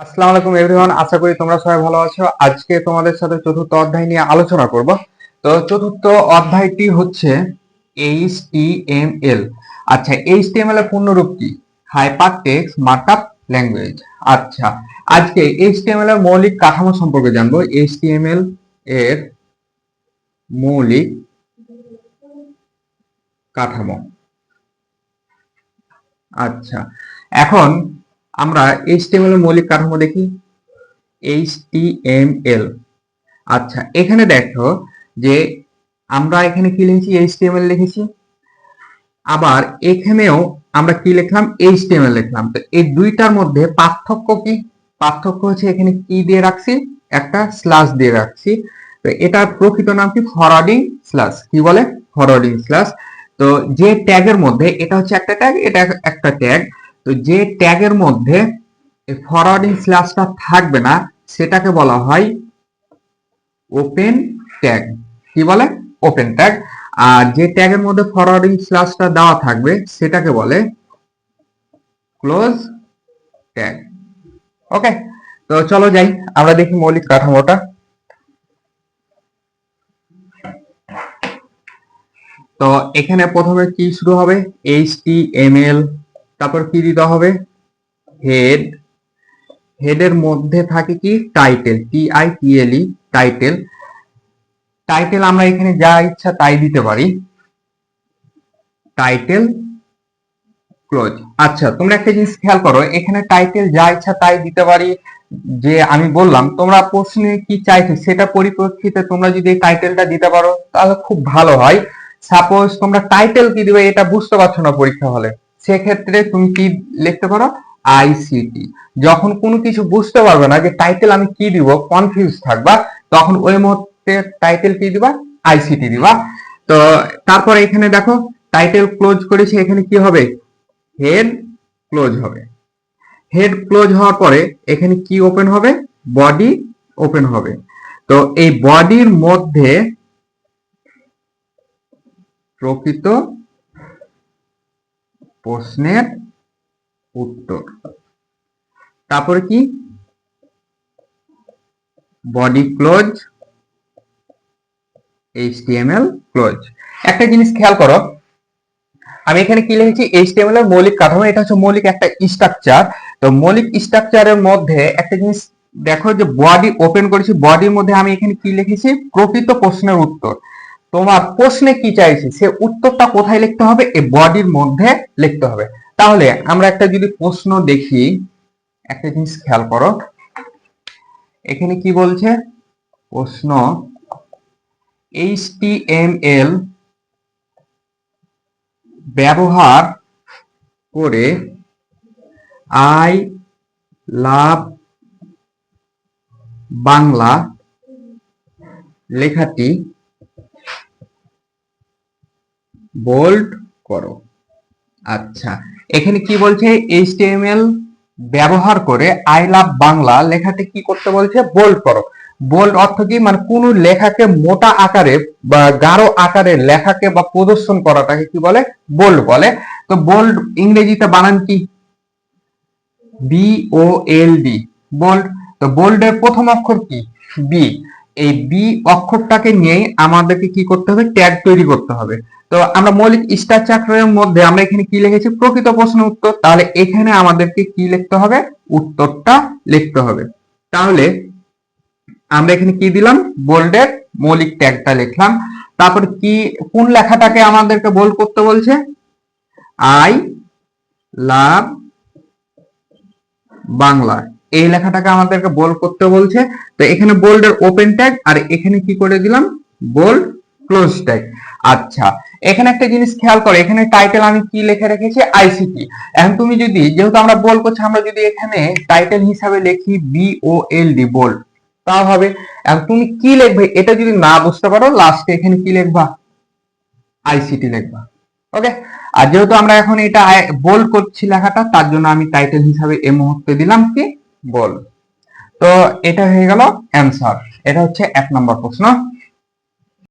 আসসালামু আলাইকুম এভরিওয়ান, আশা করি তোমরা সবাই ভালো আছো। আজকে তোমাদের সাথে চতুর্থ অধ্যায় নিয়ে আলোচনা করব। তো চতুর্থ অধ্যায়টি হচ্ছে HTML আচ্ছা HTML এর পূর্ণরূপ কি? হাইপার টেক্সট মার্কআপ ল্যাঙ্গুয়েজ আচ্ছা আজকে HTML এর মৌলিক কাঠামো সম্পর্কে জানব। HTML এর মৌলিক কাঠামো। আচ্ছা এখন আমরা HTML এর মৌলিক কাঠামো দেখি। HTML আচ্ছা এখানে দেখো যে আমরা এখানে কি লিখেছি? HTML লিখেছি। আবার এখানেও আমরা কি লিখলাম? HTML লিখলাম। তো এই দুইটার মধ্যে পার্থক্য কি? পার্থক্য হচ্ছে এখানে কি দিয়ে রাখছি? একটা স্ল্যাশ দিয়ে রাখছি। তো এটার প্রকৃত নাম কি? ফরওয়ার্ডিং স্ল্যাশ কি বলে? ফরওয়ার্ডিং স্ল্যাশ তো যে ট্যাগের মধ্যে, এটা হচ্ছে একটা ট্যাগ এটা একটা ট্যাগ তো যে ট্যাগের মধ্যে ফরওয়ার্ডিং স্ল্যাশটা থাকবে না, সেটাকে বলা হয় ওপেন ট্যাগ কি বলে? ওপেন ট্যাগ আর যে ট্যাগের মধ্যে ফরওয়ার্ডিং স্ল্যাশটা দেওয়া থাকবে, সেটাকে বলে ক্লোজ ট্যাগ ওকে তো চলো যাই, আমরা দেখি মৌলিক কাঠামোটা। তো এখানে প্রথমে কি শুরু হবে? HTML তারপর কি দিতে হবে? হেড হেডের মধ্যে থাকে কি? Title T I T L E title title আমরা এখানে যা ইচ্ছা তাই দিতে পারি। টাইটেল ক্লোজ আচ্ছা তোমরা একটা জিনিস খেয়াল করো, এখানে টাইটেল যা ইচ্ছা তাই দিতে পারি। যে আমি বললাম, তোমরা প্রশ্নে কি চাইছো সেটা পরিপ্রেক্ষিতে তোমরা যদি টাইটেলটা দিতে পারো, তাহলে খুব ভালো হয়। সাপোজ তোমরা টাইটেল কি দিবে এটা বুঝতে পারছ না পরীক্ষা হলে। সেক্ষেত্রে তুমি কি লিখতে পারো? আইসিটি যখন কোনো কিছু বুঝতে পারবে না যে টাইটেল আমি কি দিব কনফিউজ থাকবা, তখন ওই মুহূর্তে টাইটেল কি দিবা? আইসিটি দিবা। তো তারপরে এখানে দেখো টাইটেল ক্লোজ করেছি, এখানে কি হবে? হেড ক্লোজ হবে। হেড ক্লোজ হওয়ার পরে এখানে কি ওপেন হবে? বডি ওপেন হবে। তো এই বডির মধ্যে প্রকৃত প্রশ্নের উত্তর। তারপরে কি? বডি ক্লোজ HTML ক্লোজ একটা জিনিস খেয়াল করো, আমি এখানে কি লিখেছি? HTML এর মৌলিক কাঠামো, এটা হচ্ছে মৌলিক একটা স্ট্রাকচার তো মৌলিক স্ট্রাকচারের মধ্যে একটা জিনিস দেখো যে বডি ওপেন করেছি বডির মধ্যে আমি এখানে কি লিখেছি? প্রকৃত প্রশ্নের উত্তর। তোমার প্রশ্নে কি চাইছি? সে উত্তরটা কোথায় লিখতে হবে? এই বডির মধ্যে লিখতে হবে। তাহলে আমরা একটা যদি প্রশ্ন দেখি, একটা জিনিস খেয়াল করো। এখানে কি বলছে? প্রশ্ন HTML ব্যবহার করে আই লাভ বাংলা লেখাটি বোল্ড করো। আচ্ছা এখানে কি বলছে? HTML ব্যবহার করে আই লাভ বাংলা লেখাতে কি করতে বলছে? বোল্ড করো। বোল্ড অর্থ কি? মানে কোন লেখাকে মোটা আকারে বা গাঢ় আকারে লেখাকে বা প্রদর্শন করাটাকে কি বলে? বোল্ড বলে। তো বোল্ড ইংরেজিতে বানান কি? B O L D bold তো বোল্ডের প্রথম অক্ষর কি? বি এই বি অক্ষরটাকে নিয়ে আমাদেরকে কি করতে হবে? ট্যাগ তৈরি করতে হবে। তো আমরা মৌলিক স্ট্রাকচারের মধ্যে আমরা এখানে কি লিখেছি? প্রকৃত প্রশ্ন উত্তর। তাহলে এখানে আমাদেরকে কি লিখতে হবে? উত্তরটা লিখতে হবে। তাহলে আমরা এখানে কি দিলাম? বোল্ডের মৌলিক ট্যাগটা লিখলাম। তারপর কি, কোন লেখাটাকে আমাদেরকে বোল্ড করতে বলছে? I love Bangla. এই লেখাটাকে আমাদেরকে বোল্ড করতে বলছে। তো এখানে বোল্ডের ওপেন ট্যাগ আর এখানে কি করে দিলাম? বোল্ড ক্লোজ ট্যাগ আচ্ছা এখানে একটা জিনিস খেয়াল করো, এখানে টাইটেল আমি কি লিখে রেখেছি? আইসিটি এখন তুমি যদি, যেহেতু আমরা বল করছি, আমরা যদি এখানে টাইটেল হিসাবে লিখি B O L D bold তাও হবে। এখন তুমি কি লিখবে, এটা যদি না বুঝতে পারো লাস্টে এখানে কি লিখবা? আইসিটি লিখবা। ওকে আর যেহেতু আমরা এখন এটা বোল্ড করছি লেখাটা, তার জন্য আমি টাইটেল হিসাবে এই মুহূর্তে দিলাম কি? বল। তো এটা হয়ে গেল অ্যান্সার এটা হচ্ছে এক নম্বর প্রশ্ন।